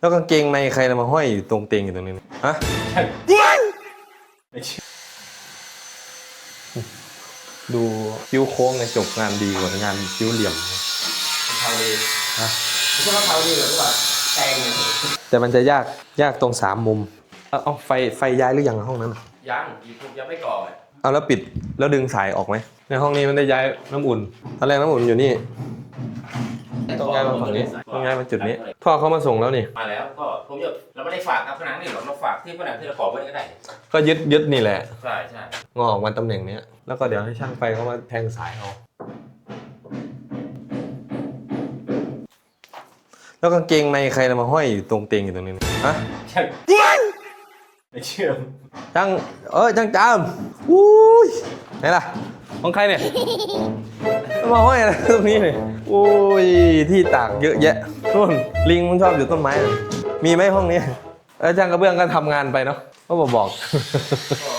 แล้วกางเกงในใครมาห้อยอยู่ตรงเตียงอยู่ตรงนี้เนี่ยฮะดูคิ้วโค้งในจบงานดีกว่างานคิ้วเหลี่ยมเทาดีฮะไม่ใช่ว่าเทาดีหรือว่าแตงเนี่ยแต่มันจะยากยากตรงสามมุมเอาเอาไฟไฟย้ายหรือยังห้องนั้นยังยูทูบยังไม่ก่อเลยเอาแล้วปิดแล้วดึงสายออกไหมในห้องนี้มันได้ย้ายน้ำอุ่นตอนแรกน้ำอุ่นอยู่นี่ ต้องย้ายมาฝั่งนี้ต้องย้ายมาจุดนี้ พ่อเขามาส่งแล้วนี่ มาแล้วก็ผมจะเราไม่ได้ฝากกับผนังนี่หรอกเราฝากที่ผนังที่เราก่อไว้ก็ได้ก็ยึดยึดนี่แหละ ใช่ใช่งอออกมาตำแหน่งเนี้ยแล้วก็เดี๋ยวให้ช่างไฟเขามาแทงสายเอาแล้วกางเกงในใครมาห้อยอยู่ตรงเตียงอยู่ตรงนี้เนี่ยฮะใช่ไม่เชื่อจังเอ้ยจังจามอุ้ยไหนล่ะของใครเนี่ย มาห้อยอะไรตรงนี้เลยโอ้ยที่ตากเยอะแยะนู่นลิงมันชอบอยู่ต้นไม้ มีไหมห้องนี้แล้วช่างกระเบื้องก็ทำงานไปเนาะก็บอกบอก